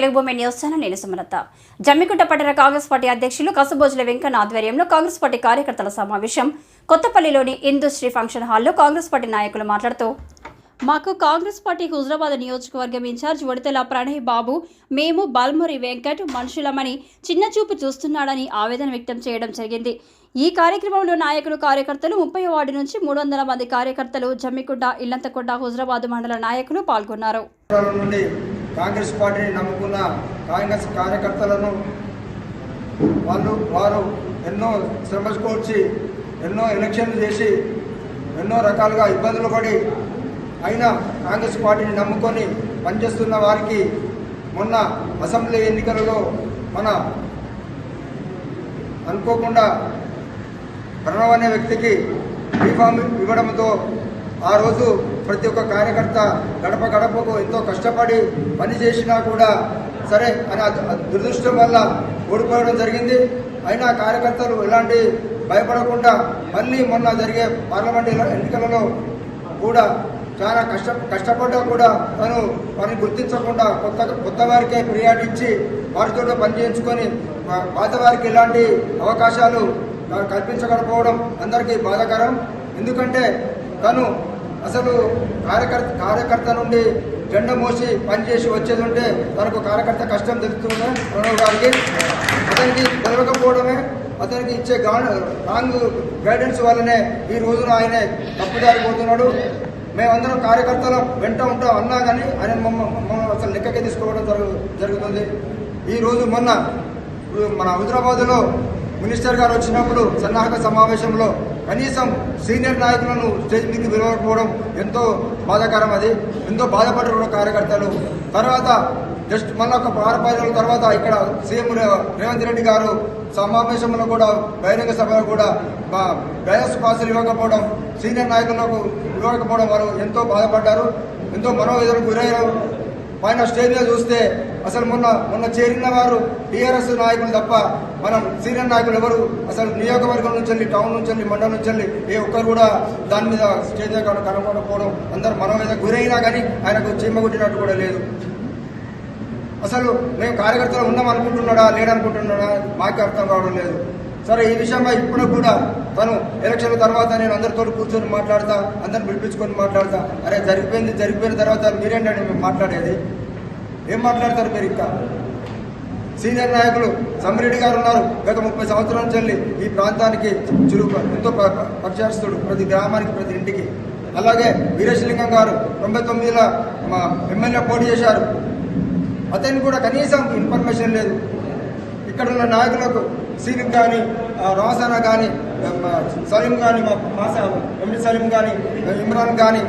తెలుగు భూమి news channel నేను సుమలత. జమ్మికుంట పట్టణ కాంగ్రెస్ పార్టీ అధ్యక్షులు కసుబోజుల వెంకన్న ఆధ్వర్యంలో కాంగ్రెస్ పార్టీ కార్యకర్తల సమావేశం. కొత్తపల్లిలోని ఇందుశ్రీ ఫంక్షన్ హాల్లో కాంగ్రెస్ పార్టీ నాయకులు మాట్లాడుతూ మాకు కాంగ్రెస్ పార్టీ హుజరాబాద్ నియోజకవర్గం ఇన్ఛార్జ్ వడితెల ప్రణయ్ బాబు మేము బల్మురి వెంకట్ మనుషులమని చిన్న చూపు చూస్తున్నాడని ఆవేదన వ్యక్తం చేయడం జరిగింది. ఈ కార్యక్రమంలో నాయకులు కార్యకర్తలు ముప్పై వార్డు నుంచి మూడు వందల మంది కార్యకర్తలు జమ్మికుంట ఇల్లంతకుంట హుజరాబాద్ మండల నాయకులు పాల్గొన్నారు. కాంగ్రెస్ పార్టీని నమ్ముకున్న కాంగ్రెస్ కార్యకర్తలను వాళ్ళు వారు ఎన్నో శ్రమకూర్చి ఎన్నో ఎలక్షన్లు చేసి ఎన్నో రకాలుగా ఇబ్బందులు పడి అయినా కాంగ్రెస్ పార్టీని నమ్ముకొని పనిచేస్తున్న వారికి మొన్న అసెంబ్లీ ఎన్నికలలో మన అనుకోకుండా ప్రణవ్ అనే వ్యక్తికి బీఫామ్ ఇవ్వడంతో ఆ రోజు ప్రతి ఒక్క కార్యకర్త గడప గడపకు ఎంతో కష్టపడి పని చేసినా కూడా సరే అని దురదృష్టం వల్ల ఓడిపోవడం జరిగింది. అయినా కార్యకర్తలు ఎలాంటి భయపడకుండా మళ్ళీ మొన్న జరిగే పార్లమెంట్ ఎన్నికలలో కూడా చాలా కష్ట కష్టపడ్డా కూడా తను వారిని గుర్తించకుండా కొత్త కొత్త వారికే ఫిర్యాదు ఇచ్చి వారితో పని చేయించుకొని పాత వారికి ఎలాంటి అవకాశాలు కల్పించకపోవడం అందరికీ బాధాకరం. ఎందుకంటే తను అసలు కార్యకర్త కార్యకర్త నుండి జెండ మోసి పనిచేసి వచ్చేది ఉంటే తనకు కార్యకర్త కష్టం తెలుస్తుంది? ప్రణవ్ గారికి. అతనికి తెలవకపోవడమే అతనికి ఇచ్చే రాంగ్ గైడెన్స్ వల్లనే ఈ రోజున ఆయన తప్పుదారిపోతున్నాడు. మేమందరం కార్యకర్తల వెంట ఉంటాం అన్నా కానీ ఆయన మమ్మల్ని అసలు లెక్కకి తీసుకోవడం జరుగు జరుగుతుంది. ఈ రోజు మొన్న మన హైదరాబాద్లో మినిస్టర్ గారు వచ్చినప్పుడు సన్నాహక సమావేశంలో కనీసం సీనియర్ నాయకులను స్టేజ్ మీదకి పిలవకపోవడం ఎంతో బాధాకరం అది. ఎంతో బాధపడ్డారు కార్యకర్తలు. తర్వాత జస్ట్ మళ్ళీ ఒక ఆరు రోజుల తర్వాత ఇక్కడ సీఎం రేవంత్ రెడ్డి గారు సమావేశంలో కూడా బహిరంగ సభలో కూడా మా డయాస్ పాసులు ఇవ్వకపోవడం సీనియర్ నాయకులకు ఇవ్వకపోవడం వారు ఎంతో బాధపడ్డారు. ఎంతో మనోవేదనకు గురయ్యారు. పైన స్టేజ్ మీద చూస్తే అసలు మొన్న మొన్న చేరిన వారు టీఆర్ఎస్ నాయకులు తప్ప మనం సీనియర్ నాయకులు ఎవరు? అసలు నియోజకవర్గం నుంచి వెళ్ళి టౌన్ నుంచి వెళ్ళి మండలం నుంచి వెళ్ళి ఏ ఒక్కరు కూడా దాని మీద స్టేజ్ మీద కన- కనుక్కోకపోవడం అందరు మీద గురైనా కానీ ఆయనకు చీమ కొట్టినట్టు కూడా లేదు. అసలు మేము కార్యకర్తలు ఉన్నాం అనుకుంటున్నాడా లేడనుకుంటున్నాడా మాకే అర్థం కావడం లేదు. సరే ఈ విషయంగా ఇప్పుడు కూడా తను ఎలక్షన్ తర్వాత నేను అందరితో కూర్చొని మాట్లాడతా అందరిని పిలిపించుకొని మాట్లాడతా. అరే జరిగిపోయింది జరిగిపోయిన తర్వాత మీరేంటండి మేము మాట్లాడేది? ఏం మాట్లాడతారు మీరు ఇంకా? సీనియర్ నాయకులు సమ్మిరెడ్డి గారు ఉన్నారు. గత ముప్పై సంవత్సరాల నుంచి ఈ ప్రాంతానికి చురుకు ఎంతో ప- ప్రతి గ్రామానికి ప్రతి ఇంటికి. అలాగే వీరేశలింగం గారు తొంభై తొమ్మిదిలో మా ఎమ్మెల్యే పోటీ చేశారు. అతనికి కూడా కనీసం ఇన్ఫర్మేషన్ లేదు. ఇక్కడ ఉన్న నాయకులకు సీలిం కానీ రాసానా కానీ సలీం కానీ మా మాస ఎండి సలీం కానీ ఇమ్రాన్ కానీ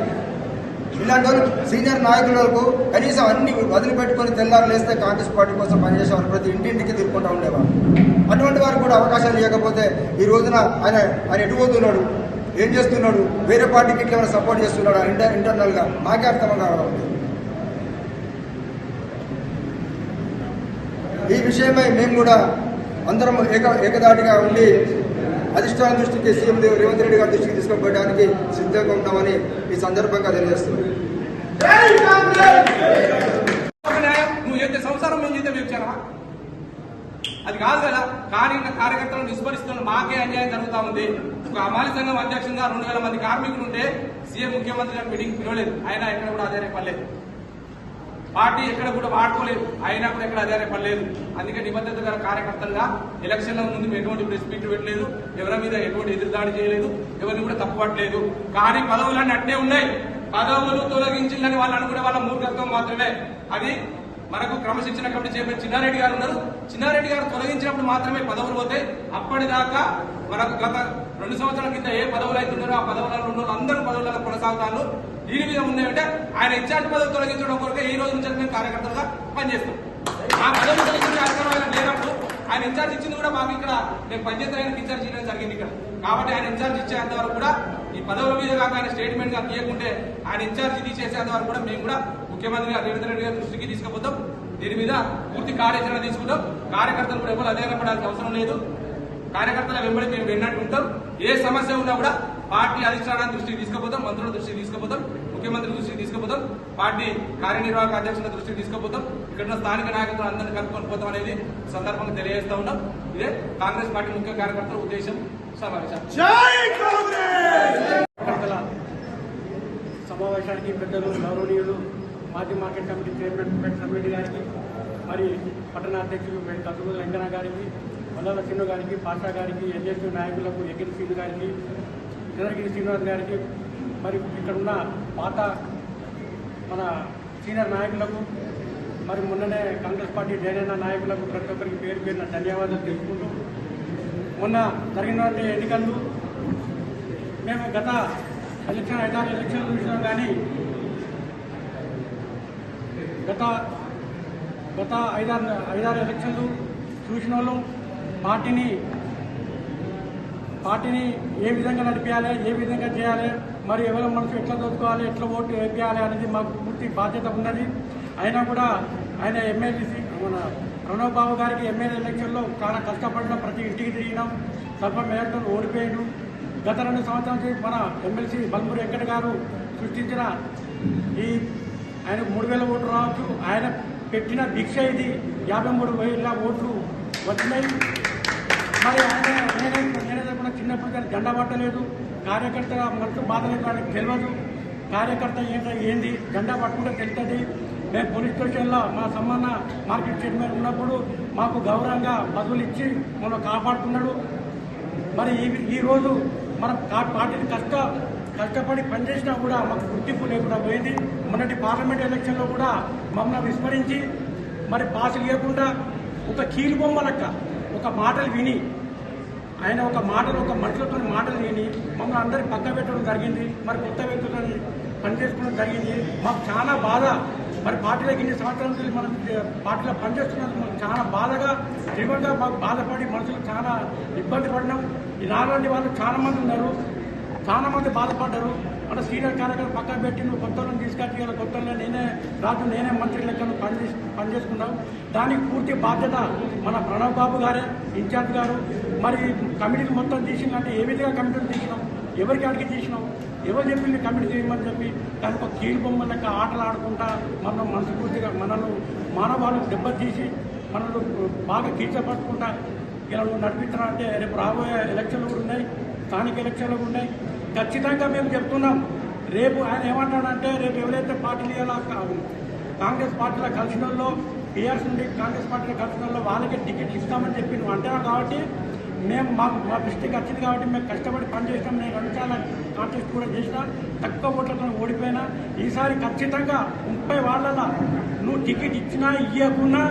ఇలాంటి వాళ్ళు సీనియర్ నాయకులకు కనీసం అన్ని వదిలిపెట్టుకొని తెల్లారు లేస్తే కాంగ్రెస్ పార్టీ కోసం పనిచేసేవారు ప్రతి ఇంటింటికి తిరుగుకుంటూ ఉండేవారు అటువంటి వారికి కూడా అవకాశాలు ఇవ్వకపోతే ఈ రోజున ఆయన ఆయన ఎటు పోతున్నాడు? ఏం చేస్తున్నాడు? వేరే పార్టీకి ఇట్లా సపోర్ట్ చేస్తున్నాడు? ఇంటర్ ఇంటర్నల్గా మాకే అర్థం కావడం ఈ విషయమై మేము కూడా అందరం ఏక ఏకదాటిగా ఉండి అధిష్టాన దృష్టికి సీఎం రేవంత్ రెడ్డి గారి దృష్టికి తీసుకుపోవడానికి సిద్ధంగా ఉంటామని ఈ సందర్భంగా తెలియజేస్తున్నాం. నువ్వు సంసారం మేము అది కాదు కదా. కానీ కార్యకర్తలను విస్మరిస్తున్న మాకే అన్యాయం జరుగుతా ఉంది. ఒక అమాలి సంఘం అధ్యక్షంగా రెండు వేల మంది కార్మికులు ఉంటే సీఎం ముఖ్యమంత్రి గారు మీటింగ్ పిలవలేదు. ఆయన ఎక్కడ కూడా అదే పడలేదు పార్టీ ఎక్కడ కూడా వాడుకోలేదు. అయినా కూడా ఎక్కడ అదే పడలేదు. అందుకే నిబద్ధత గల కార్యకర్తలుగా ఎలక్షన్ల ముందు మేము ఎటువంటి ప్రెస్ మీట్లు పెట్టలేదు. ఎవరి మీద ఎటువంటి ఎదురుదాడి చేయలేదు. ఎవరిని కూడా తప్పుపట్టలేదు కానీ పదవులన్నీ అట్టే ఉన్నాయి. పదవులు తొలగించిందని వాళ్ళు అనుకునే వాళ్ళ మూర్ఖత్వం మాత్రమే. అది మనకు క్రమశిక్షణ కమిటీ చైర్మన్ చిన్నారెడ్డి గారు ఉన్నారు. చిన్నారెడ్డి గారు తొలగించినప్పుడు మాత్రమే పదవులు పోతాయి. అప్పటిదాకా మనకు గత రెండు సంవత్సరాల కింద ఏ పదవులు అయితే ఉన్నారో ఆ పదవులలో ఉన్న అందరూ పదవులలో కొనసాగుతారు. దీని మీద ఉన్నాయంటే ఆయన ఇన్ఛార్జ్ పదవి తొలగించడం కొరకు ఈ రోజు నుంచి మేము కార్యకర్తలుగా పనిచేస్తాం. ఆ పదవి తొలగించిన ఆయన లేనప్పుడు ఆయన ఇన్ఛార్జ్ ఇచ్చింది కూడా మాకు ఇక్కడ నేను పనిచేస్తే ఆయనకి ఇన్ఛార్జ్ చేయడం జరిగింది ఇక్కడ. కాబట్టి ఆయన ఇన్ఛార్జ్ ఇచ్చేంత వరకు కూడా ఈ పదవుల మీద కాక ఆయన స్టేట్మెంట్గా తీయకుంటే ఆయన ఇన్ఛార్జ్ తీసేసేంత వరకు కూడా మేము కూడా ముఖ్యమంత్రి గారు రేవంత్ రెడ్డి గారి దృష్టికి తీసుకుపోతాం. దీని మీద పూర్తి కార్యాచరణ తీసుకుంటాం. కార్యకర్తలు కూడా ఎవరు అధైర్యపడాల్సిన అవసరం లేదు. కార్యకర్తల వెంబడి మేము విన్నట్టు ఉంటాం ఏ సమస్య ఉన్నా కూడా పార్టీ అధిష్టానాన్ని దృష్టికి తీసుకుపోతాం మంత్రుల దృష్టికి తీసుకుపోతాం ముఖ్యమంత్రి దృష్టికి తీసుకుపోతాం పార్టీ కార్యనిర్వాహక అధ్యక్షుల దృష్టికి తీసుకుపోతాం. ఇక్కడ ఉన్న స్థానిక నాయకులు అందరినీ కలుపుకొని పోతాం అనేది సందర్భంగా తెలియజేస్తా ఉన్నాం. ఇదే కాంగ్రెస్ పార్టీ ముఖ్య కార్యకర్తల ఉద్దేశం. సమావేశం. కార్యకర్తల సమావేశానికి పెద్దలు గౌరవనీయులు మాజీ మార్కెట్ కమిటీ చైర్మన్ వెంకటరెడ్డి గారికి మరి పట్టణ అధ్యక్షులు వెంకన్న గారికి మల్లాల శ్రీను గారికి పాషా గారికి ఎన్ఎస్యు నాయకులకు ఎగిరి శ్రీను గారికి ఇంద్రగిరి శ్రీనివాస్ గారికి మరి ఇక్కడ ఉన్న పాత మన సీనియర్ నాయకులకు మరి మొన్ననే కాంగ్రెస్ పార్టీ జైనన్న నాయకులకు ప్రతి ఒక్కరికి పేరు పేరున ధన్యవాదాలు తెలుపుకుంటూ మొన్న జరిగినటువంటి ఎన్నికల్లో మేము గత ఎలక్షన్ ఐదారు ఎలక్షన్లు చూసినాం కానీ గత గత ఐదారు ఐదారు ఎలక్షన్లు చూసిన వాళ్ళు పార్టీని పార్టీని ఏ విధంగా నడిపించాలి ఏ విధంగా చేయాలి మరి ఎవరి మనసు ఎట్లా దోచుకోవాలి ఎట్లా ఓటు వేయాలి అనేది మాకు పూర్తి బాధ్యత ఉన్నది. అయినా కూడా ఆయన ఎమ్మెల్యేసి మన ప్రణవ్ బాబు గారికి ఎమ్మెల్యే ఎలక్షన్లో చాలా కష్టపడిన ప్రతి ఇంటికి తిరిగినాం. స్వల్ప మేయర్తో ఓడిపోయాడు. గత రెండు సంవత్సరాల నుంచి మన ఎమ్మెల్సీ బల్మూరి వెంకట గారు సృష్టించిన ఈ ఆయనకు మూడు వేల ఓట్లు రావచ్చు. ఆయన పెట్టిన దీక్ష ఇది. యాభై మూడు వేల ఓట్లు వచ్చినాయి. మరి ఆయన నేనే నేనే కూడా చిన్నప్పుడు కానీ జెండా పట్టలేదు. కార్యకర్త మనసు బాధలేదు ఆయనకు తెలియదు కార్యకర్త ఏంటో ఏంది? జెండా పట్టుకుంటే తెలుస్తుంది మేము పోలీస్ స్టేషన్లో మా సమ్మన్న మార్కెట్ చైర్మన్ ఉన్నప్పుడు మాకు గౌరవంగా పదవులు ఇచ్చి మనం కాపాడుతున్నాడు మరి ఈ ఈ రోజు మనం పార్టీని కష్ట కష్టపడి పనిచేసినా కూడా మాకు గుర్తింపు లేకుండా పోయింది. మొన్నటి పార్లమెంట్ ఎలక్షన్లో కూడా మమ్మల్ని విస్మరించి మరి పాస్ లేకుండా ఒక కీలు బొమ్మ లెక్క ఒక మాటలు విని ఆయన ఒక మాటలు ఒక మనుషులతో మాటలు విని మమ్మల్ని అందరినీ పక్క పెట్టడం జరిగింది మరి కొత్త వ్యక్తులని పనిచేసుకోవడం జరిగింది. మాకు చాలా బాధ. మరి పార్టీలకు ఇన్ని సంవత్సరాలు మనం పార్టీలో పనిచేస్తున్నందుకు మనం చాలా బాధగా తీవ్రంగా మాకు బాధపడి మనుషులు చాలా ఇబ్బంది పడినాం. ఈ నాలాంటి వాళ్ళు చాలా మంది ఉన్నారు. చాలా మంది బాధపడ్డారు. మన సీనియర్ కార్యకర్తలు పక్కన పెట్టి నువ్వు కొత్తలను తీసుకొచ్చి ఇలా నేనే రాజు నేనే మంత్రి లెక్కను పని పనిచేసుకున్నావు దానికి పూర్తి బాధ్యత మన ప్రణవ్ బాబు గారే ఇన్ఛార్జ్ గారు. మరి కమిటీని మొత్తం తీసిందంటే ఏ విధంగా కమిటీని తీసినాం? ఎవరికి అడిగి తీసినాం? ఎవరు చెప్పింది కమిటీ చేయమని చెప్పి దానికి ఒక కీలు బొమ్మ లెక్క ఆటలు ఆడుకుంటా మనం మనస్ఫూర్తిగా మనల్ని మానవాళ్ళు దెబ్బతీసి మనల్ని బాగా కీచపట్టుకుంటా ఇలా నువ్వు అంటే రేపు రాబోయే ఎలక్షన్లు కూడా ఉన్నాయి స్థానిక ఎలక్షన్లు కూడా ఉన్నాయి. ఖచ్చితంగా మేము చెప్తున్నాం. రేపు ఆయన ఏమంటాడంటే రేపు ఎవరైతే పార్టీలు కాంగ్రెస్ పార్టీలో కలిసిన వాళ్ళు టీఆర్ఎస్ నుండి కాంగ్రెస్ పార్టీలో కలిసిన వాళ్ళు వాళ్ళకి టికెట్ ఇస్తామని చెప్పి నువ్వు అంటున్నావు కాబట్టి మేము మాకు మా దృష్టికి వచ్చింది కాబట్టి మేము కష్టపడి పనిచేసినాం నేను రెండు చాలా కాంటెస్ట్ కూడా చేసిన తక్కువ ఓట్లతో ఓడిపోయినా ఈసారి ఖచ్చితంగా ముప్పై వాళ్ళ నువ్వు టికెట్ ఇచ్చినా ఇవ్వకున్నా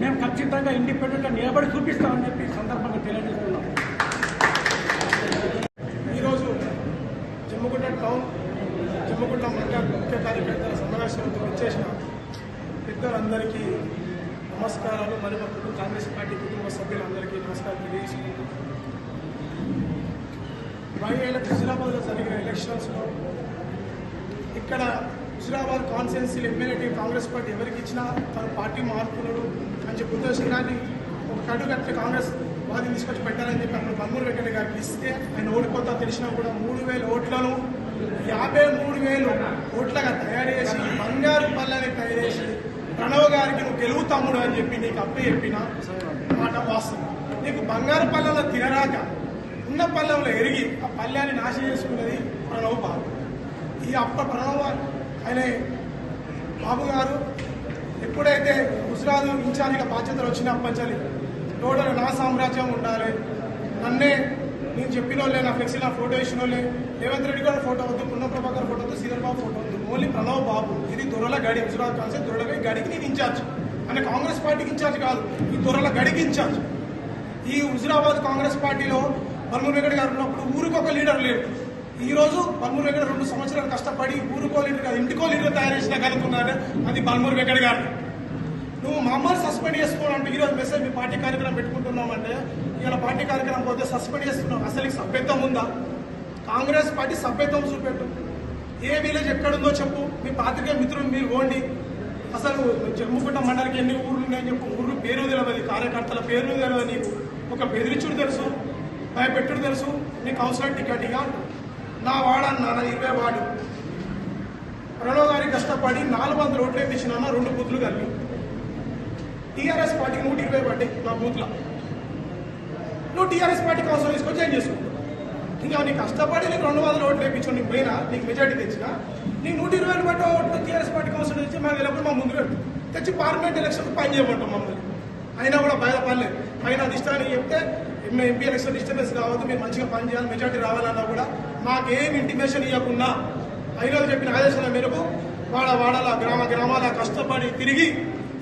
మేము ఖచ్చితంగా ఇండిపెండెంట్గా నిలబడి చూపిస్తామని చెప్పి సందర్భంగా తెలియజేస్తున్నాం ఈరోజు జమ్మగుంట టౌన్ జమ్మగుంట మండల ముఖ్య కార్యకర్తల సమావేశానికి వచ్చేసిన పెద్దలందరికీ నమస్కారాలు. మరి మా కుటుంబ కాంగ్రెస్ పార్టీ కుటుంబ సభ్యులందరికీ నమస్కారం తెలియజేసుకుంటూ. బైవేల హుజరాబాద్లో జరిగిన ఎలక్షన్స్లో ఇక్కడ హుజరాబాద్ కాన్స్టిట్యున్సీలు ఎమ్మెల్యే కాంగ్రెస్ పార్టీ ఎవరికి ఇచ్చినా తన పార్టీ మార్పులను అని చెప్పి ఉద్దేశంగాన్ని ఒక కడుగట్ల కాంగ్రెస్ వాదిని తీసుకొచ్చి పెట్టారని చెప్పి అప్పుడు బమ్మూరు వెంకట గారికి ఇస్తే ఆయన ఓడిపోతా తెలిసినా కూడా మూడు వేల ఓట్లను యాభై మూడు వేలు కోట్లుగా తయారు చేసి బంగారు పళ్ళని తయారు చేసి ప్రణవ్ గారికి నువ్వు గెలువు తమ్ముడు అని చెప్పి నీకు అప్పు చెప్పిన మాట వాస్తవం. నీకు బంగారు పళ్ళలో తినరాక ఉన్న పళ్ళంలో ఎరిగి ఆ పళ్ళాన్ని నాశనం చేసుకున్నది ప్రణవ్ బాబు. ఈ అప్ప ప్రణవ్ ఆయన బాబు గారు ఎప్పుడైతే గుజరాత్ ఇన్ఛార్జిగా బాధ్యతలు వచ్చినప్పటి టోటల్ నా సామ్రాజ్యం ఉండాలి. నన్నే నేను చెప్పినోళ్ళే నా ఫ్లెక్సీ నా ఫోటో ఇచ్చిన వాళ్ళే రేవంత్ రెడ్డి గారి ఫోటో వద్దు పున్న ప్రభాకర్ ఫోటో వద్దు శ్రీధర్ బాబు ఫోటో వద్దు. ఓన్లీ ప్రణవ్ బాబు. ఇది దొరల గడి. గుజరాత్ కాల్సే దొరల గడికి నేను ఇన్ఛార్జ్. అంటే కాంగ్రెస్ పార్టీకి ఇన్ఛార్జ్ కాదు ఈ దొరల గడికి ఇన్ఛార్జ్. ఈ హుజురాబాద్ కాంగ్రెస్ పార్టీలో బల్మూర్ వెంకట గారు ఉన్నప్పుడు ఊరికొక లీడర్ లేడు. ఈ రోజు బల్మూర్ వెంకట రెండు సంవత్సరాలు కష్టపడి ఊరుకో లీడర్ కాదు ఇంటికో లీడర్ తయారు చేసిన కలుగుతున్నాడు అది బల్మూర్ వెంకట గారు. నువ్వు మమ్మల్ని సస్పెండ్ చేసుకోవాలంటే ఈరోజు మెసేజ్ మీ పార్టీ కార్యక్రమం పెట్టుకుంటున్నామంటే ఇవాళ పార్టీ కార్యక్రమం పోతే సస్పెండ్ చేస్తున్నావు. అసలు ఈ సభ్యత్వం ఉందా? కాంగ్రెస్ పార్టీ సభ్యత్వం చూపెట్టు. ఏ విలేజ్ ఎక్కడుందో చెప్పు. మీ పాత్రికే మిత్రులు మీరు పోండి. అసలు జమ్ముకుంట మండలికి ఎన్ని ఊర్లు ఉన్నాయని చెప్పు. ఊర్లు పేరు తెలియదు కార్యకర్తల పేరు తెలియదు నీకు. ఒక బెదిరించుడు తెలుసు భయపెట్టుడు తెలుసు. నీ కౌన్సిలర్ టికెట్ ఇక నా వాడన్నా నా ఇరవై వాడు. ప్రణవ్ గారి కష్టపడి నాలుగు వందల ఓట్లు వేపించిన రెండు బూతులు కలిపి. టీఆర్ఎస్ పార్టీకి నూట ఇరవై పడ్డాయి నా బూత్లో. నువ్వు టీఆర్ఎస్ పార్టీ కౌన్సిలర్ తీసుకొని చేంజ్ చేసుకో. ఇంకా నీకు కష్టపడి నీకు రెండు వందల ఓట్లు వేయించు నీకు పోయినా నీకు మెజార్టీ తెచ్చిన నీకు నూట ఇరవై బట్టి ఓట్లు టీఆర్ఎస్ పార్టీ కౌన్సిల్ తెచ్చి మాకు వెళ్ళినప్పుడు మా ముందు పెట్టు తెచ్చి పార్లమెంట్ ఎలక్షన్ పని చేయమంటాం మమ్మల్ని. అయినా కూడా బయలుపడలేదు పైన అధిష్టానికి చెప్తే మేము ఎంపీ ఎలక్షన్ డిస్టర్బెన్స్ కావద్దు మేము మంచిగా పని చేయాలి మెజార్టీ రావాలన్నా కూడా మాకేం ఇంటిమేషన్ ఇవ్వకుండా ఐరోజు చెప్పిన ఆదేశాల మేరకు వాడ వాడల గ్రామ గ్రామాల కష్టపడి తిరిగి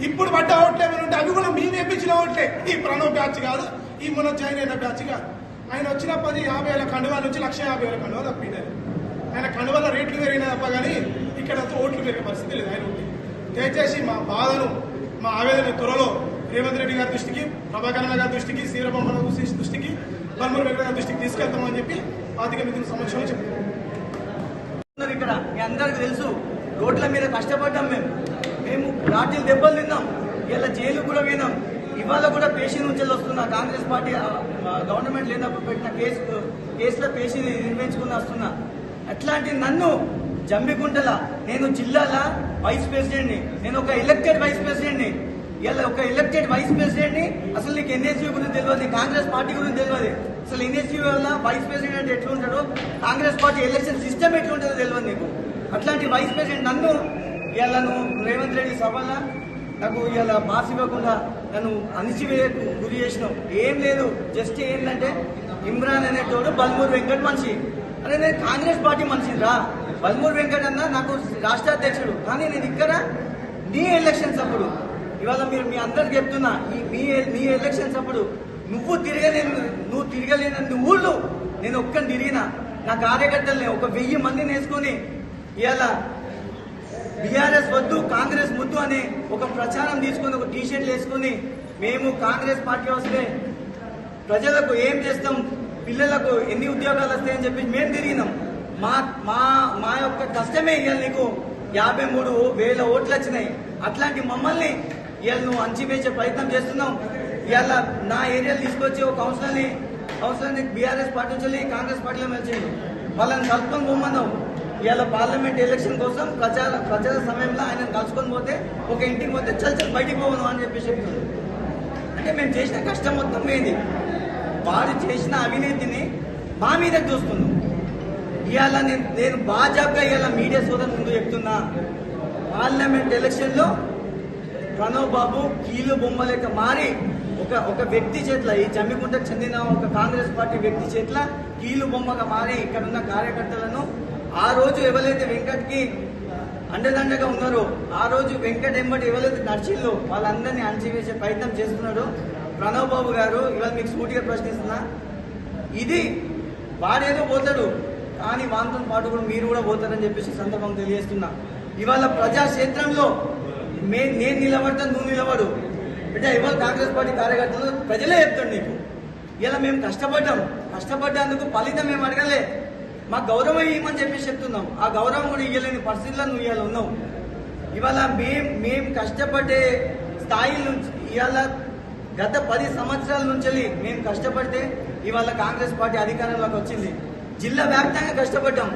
ఇప్పుడు పడ్డ ఓట్లు ఏమైనా ఉంటే అవి కూడా మేము వేయించిన ఓట్లే. ఈ ప్రణవ్ బ్యాచ్ కాదు ఈ మన జాయిన్ అయిన బ్యాచ్ కాదు. ఆయన వచ్చిన పది యాభై వేల కండువాల నుంచి లక్ష యాభై వేల కండువా తప్పినారు ఆయన కండువల రేట్లు పెరిగిన తప్ప కానీ ఇక్కడ ఓట్లు పెరిగే పరిస్థితి లేదు ఆయన ఉంది దయచేసి మా బాధను మా ఆవేదన త్వరలో రేవంత్ రెడ్డి గారి దృష్టికి ప్రభాకరణ గారి దృష్టికి శ్రీరబొమ్మ దృష్టికి బల్మూరు వెంకట గారి దృష్టికి తీసుకెళ్తామని చెప్పి ఆర్థిక మిత్రుల సమక్షంలో చెప్పారు ఇక్కడ. మీ అందరికి తెలుసు రోడ్ల మీద కష్టపడ్డాం మేము. మేము రాత్రి దెబ్బలు తిన్నాం. ఇలా జైలు కూడా పోయినాం. ఇవాళ కూడా పేషీ నుంచి వస్తున్నా. కాంగ్రెస్ పార్టీ గవర్నమెంట్ లేనప్పుడు పెట్టిన కేసు కేసులో పేషీని నిర్మించుకుని వస్తున్నా. అట్లాంటి నన్ను జంబికుంటల నేను జిల్లాల వైస్ ప్రెసిడెంట్ని నేను ఒక ఎలక్టెడ్ వైస్ ప్రెసిడెంట్ని ఇలా ఒక ఎలక్టెడ్ వైస్ ప్రెసిడెంట్ని అసలు నీకు ఎన్ఎస్యూ గురించి తెలియదు కాంగ్రెస్ పార్టీ గురించి తెలియదు. అసలు ఎన్ఎస్యూ వల్ల వైస్ ప్రెసిడెంట్ ఎట్లుంటాడో కాంగ్రెస్ పార్టీ ఎలక్షన్ సిస్టమ్ ఎట్లుంటుందో తెలియదు నీకు. అట్లాంటి వైస్ ప్రెసిడెంట్ నన్ను ఇలా నువ్వు రేవంత్ రెడ్డి సభల నాకు ఇలా మాసివ్వకుండా ఇవ్వకుండా నన్ను అణిచివేయకు గురి చేసినావు. ఏం లేదు జస్ట్ ఏంటంటే ఇమ్రాన్ అనేటోడు బల్మూర్ వెంకట్ మనిషి. అరే నేను కాంగ్రెస్ పార్టీ మనిషిని రా బల్మూరు వెంకట్ అన్న నాకు రాష్ట్ర అధ్యక్షుడు. కానీ నేను ఇక్కడ నీ ఎలక్షన్స్ అప్పుడు ఇవాళ మీరు మీ అందరికి చెప్తున్నా ఈ మీ నీ ఎలక్షన్స్ అప్పుడు నువ్వు తిరగలేను నువ్వు తిరగలేనన్ని ఊళ్ళు నేను ఒక్కని తిరిగిన. నా కార్యకర్తల్ని ఒక వెయ్యి మందిని వేసుకొని ఇవాళ బీఆర్ఎస్ వద్దు కాంగ్రెస్ ముద్దు అని ఒక ప్రచారం తీసుకొని ఒక టీ షర్ట్లు వేసుకుని మేము కాంగ్రెస్ పార్టీ వస్తే ప్రజలకు ఏం చేస్తాం? పిల్లలకు ఎన్ని ఉద్యోగాలు వస్తాయని చెప్పి మేము తిరిగినాం. మా మా మా యొక్క కష్టమే ఇవాళ నీకు. యాభై మూడు వేల ఓట్లు వచ్చినాయి. అట్లాంటి మమ్మల్ని ఇవాళ నువ్వు అంచివేసే ప్రయత్నం చేస్తున్నావు. ఇవాళ నా ఏరియాలో తీసుకొచ్చి ఒక కౌన్సిలర్ని కౌన్సిలర్ని బీఆర్ఎస్ పార్టీ నుంచి కాంగ్రెస్ పార్టీలో మెలిచిండు వాళ్ళని కలుపుకొని పోమన్నావు. ఇవాళ పార్లమెంట్ ఎలక్షన్ కోసం ప్రచార ప్రచార సమయంలో ఆయన కలుసుకొని పోతే ఒక ఇంటికి పోతే చల్ చల్ బయటికి పోవను అని చెప్పి చెప్తుంది అంటే మేము చేసిన కష్టం మొత్తం ఏంది? వాడు చేసిన అవినీతిని మా మీద చూస్తున్నాం ఇవాళ నేను నేను బాజాబ్గా ఇవాళ మీడియా సోదరు ముందు చెప్తున్నా. పార్లమెంట్ ఎలక్షన్లో ప్రణవ్ బాబు కీలు బొమ్మ లెక్క మారి ఒక ఒక వ్యక్తి చేట్ల ఈ జమ్మికుంటకు చెందిన ఒక కాంగ్రెస్ పార్టీ వ్యక్తి చేట్ల కీలు బొమ్మగా మారి ఇక్కడున్న కార్యకర్తలను ఆ రోజు ఎవరైతే వెంకట్కి అండదండగా ఉన్నారో ఆ రోజు వెంకట్ ఎంబటి ఎవరైతే నడిచిల్లో వాళ్ళందరినీ అణచివేసే ప్రయత్నం చేస్తున్నారో ప్రణవ్ బాబు గారు ఇవాళ మీకు సూటిగా ప్రశ్నిస్తున్నా. ఇది వాడేదో పోతాడు కానీ వాంతో పాటు కూడా మీరు కూడా పోతారని చెప్పేసి సందర్భం తెలియజేస్తున్నా. ఇవాళ ప్రజాక్షేత్రంలో మే నేను నిలబడతాను నువ్వు నిలబడు. అంటే ఇవాళ కాంగ్రెస్ పార్టీ కార్యకర్తలు ప్రజలే చెప్తాడు నీకు. ఇలా మేము కష్టపడ్డాం. కష్టపడ్డందుకు ఫలితం మేము అడగలే. మా గౌరవం ఇవ్వమని చెప్పేసి చెప్తున్నాం. ఆ గౌరవం కూడా ఇవ్వలేని పరిస్థితుల్లో నువ్వు ఇవాళ ఉన్నావు. ఇవాళ మేం మేం కష్టపడే స్థాయి నుంచి ఇవాళ గత పది సంవత్సరాల నుంచి మేము కష్టపడితే ఇవాళ కాంగ్రెస్ పార్టీ అధికారంలోకి వచ్చింది. జిల్లా వ్యాప్తంగా కష్టపడ్డాం.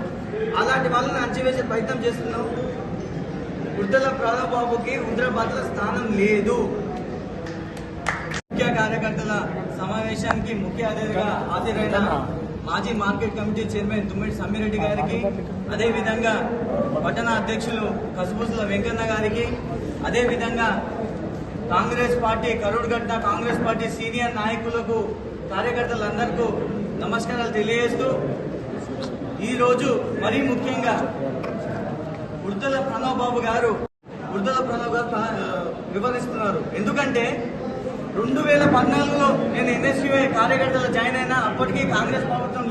అలాంటి వాళ్ళని అంచివేసే ప్రయత్నం చేస్తున్నాం. వృద్ధుల ప్రాణబాబుకి హైదరాబాద్ స్థానం లేదు. ముఖ్య కార్యకర్తల సమావేశానికి ముఖ్య అతిథిగా హాజరైన మాజీ market committee chairman Tummidi Sammireddy గారికి అదేవిధంగా పట్టణ అధ్యక్షులు కసుబుసుల వెంకన్న గారికి అదేవిధంగా Congress party Karurugatta Congress party senior నాయకులకు కార్యకర్తలందరికీ నమస్కారాలు తెలియజేస్తూ ఈరోజు మరీ ముఖ్యంగా ఉర్దల ప్రణవ్ బాబు గారు ఉర్దల ప్రణవ్ గారు వివరిస్తున్నారు. ఎందుకంటే రెండు వేల పద్నాలుగులో నేను ఎన్ఎస్యుఐ కార్యకర్తలు జాయిన్ అయినా అప్పటికీ కాంగ్రెస్ ప్రభుత్వం లేదు.